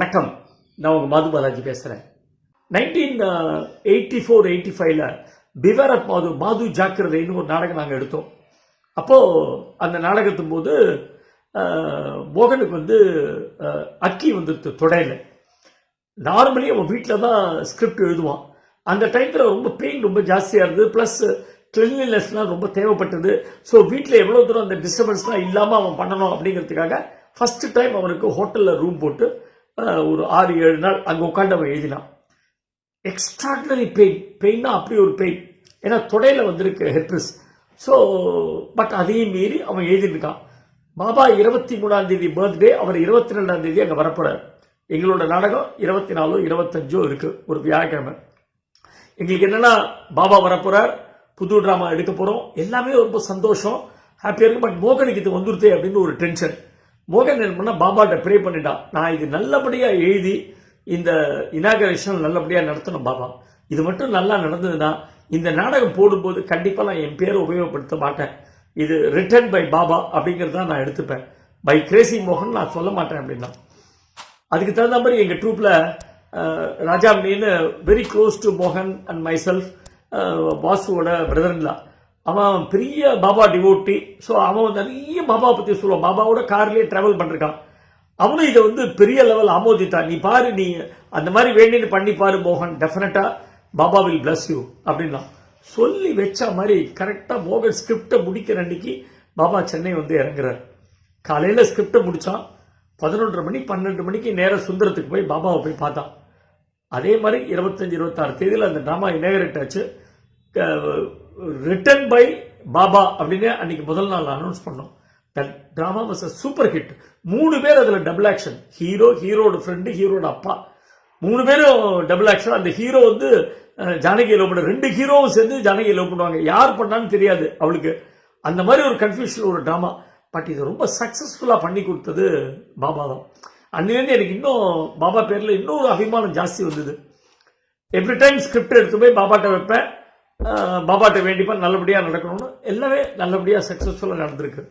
வணக்கம். நான் உங்கள் மாது பாலாஜி பேசுகிறேன் நைன்டீன் எயிட்டி ஃபோர் எயிட்டி ஃபைவ்ல பிவரத் மாது மாது ஜாக்கிரதைன்னு ஒரு நாடகம் நாங்கள் எடுத்தோம். அப்போது அந்த நாடகத்தின் போது மோகனுக்கு வந்து அக்கி வந்துருது தொடையில். நார்மலி அவன் வீட்டில் தான் ஸ்கிரிப்ட் எழுதுவான். அந்த டைத்தில் ரொம்ப பெயின் ரொம்ப ஜாஸ்தியாக இருந்தது. ப்ளஸ் கிளீன்லினஸ்லாம் ரொம்ப தேவைப்பட்டது. ஸோ வீட்டில் எவ்வளோ தூரம் அந்த டிஸ்டர்பன்ஸ்லாம் இல்லாமல் அவன் பண்ணணும் அப்படிங்கிறதுக்காக ஃபஸ்ட்டு டைம் அவனுக்கு ஹோட்டலில் ரூம் போட்டு ஒரு ஆறு ஏழு நாள் அங்கே உட்காந்து அவன் எழுதினான் எக்ஸ்ட்ராடினரி பெயின் பெயின்னா அப்படி ஒரு பெயின் ஏன்னா தொடையில் வந்திருக்கு ஹெர்பிஸ் ஸோ பட் அதையும் மீறி அவன் எழுதியிருக்கான். பாபா இருபத்தி மூணாம் தேதி பர்த்டே அவர் இருபத்தி ரெண்டாம் தேதி அங்கே வரப்போறார். எங்களோட நாடகம் இருபத்தி நாலோ இருபத்தஞ்சோ இருக்கு. ஒரு வியாழக்கிழமை. எங்களுக்கு என்னன்னா பாபா வரப்போறார். புது ட்ராமா எடுக்க போகிறோம் எல்லாமே ரொம்ப சந்தோஷம். ஹாப்பியாக இருக்கும் பட் மோகனுக்கு இது வந்துருத்தே அப்படின்னு ஒரு டென்ஷன் மோகன் என்ன பண்ண பாபாட்ட ப்ரே பண்ணிட்டான். நான் இது நல்லபடியாக எழுதி இந்த இனாகரேஷன் நல்லபடியாக நடத்தணும் பாபா. இது மட்டும் நல்லா நடந்ததுன்னா இந்த நாடகம் போடும்போது கண்டிப்பாக நான் என் பேரை உபயோகப்படுத்த மாட்டேன். இது ரிட்டர்ன் பை பாபா அப்படிங்கறத நான் எடுத்துப்பேன். பை கிரேசி மோகன் நான் சொல்ல மாட்டேன் அப்படின்னா. அதுக்கு தகுந்த மாதிரி எங்கள் ட்ரூப்பில் Raja mean very close to மோகன் அண்ட் மை செல்ஃப் வாசுவோட பிரதர்லாம் அவன் பெரிய பாபா டிவோட்டி ஸோ அவன் நிறைய பாபா பற்றி சொல்லுவான். பாபாவோட கார்லேயே ட்ராவல் பண்ணிருக்கான் அவனும் இதை வந்து பெரிய லெவல் ஆமோதித்தான் நீ பாரு நீ அந்த மாதிரி வேண்டின்னு பண்ணி பாரு மோகன். டெஃபினட்டாக பாபா வில் பிளஸ் யூ அப்படின்னா சொல்லி வச்ச மாதிரி கரெக்டாக மோகன் ஸ்கிரிப்டை முடிக்கிற அன்னைக்கு பாபா சென்னை வந்து இறங்குறார். காலையில் ஸ்கிரிப்டை முடித்தான் பதினொன்றரை மணி பன்னெண்டு மணிக்கு நேராக சுந்தரத்துக்கு போய் பாபாவை போய் பார்த்தான். அதே மாதிரி இருபத்தஞ்சி இருபத்தாறு தேதியில் அந்த ட்ராமா இனேகரேட் ஆச்சு. ரிட்டன் பை பாபா அப்படின்னு அன்னைக்கு முதல் நாள் அனௌன்ஸ் பண்ணோம். That drama was a super hit மூணு பேர் அதில் டபுள் ஆக்ஷன் ஹீரோ ஹீரோட ஃப்ரெண்டு ஹீரோட அப்பா. மூணு பேரும் டபுள் ஆக்ஷன் அந்த ஹீரோ வந்து அஹ், ஜானகி லவ் பண்ண ரெண்டு ஹீரோவும் சேர்ந்து ஜானகி லவ் பண்ணுவாங்க. யார் பண்ணான்னு தெரியாது அவளுக்கு. அந்த மாதிரி ஒரு கன்ஃபியூஷன் ஒரு ட்ராமா பட் இது ரொம்ப சக்ஸஸ்ஃபுல்லாக பண்ணி கொடுத்தது பாபா தான். அன்னிலேருந்து எனக்கு இன்னும் பாபா பேரில் இன்னும் ஒரு அபிமானம் ஜாஸ்தி வந்தது. எவ்ரி டைம் ஸ்கிரிப்ட் எடுத்து போய் பாபாட்ட வைப்பேன். பாபாட்ட வேண்டிப்பா நல்லபடியாக நடக்கணும்னு. எல்லாமே நல்லபடியாக சக்ஸஸ்ஃபுல்லாக நடந்திருக்கு.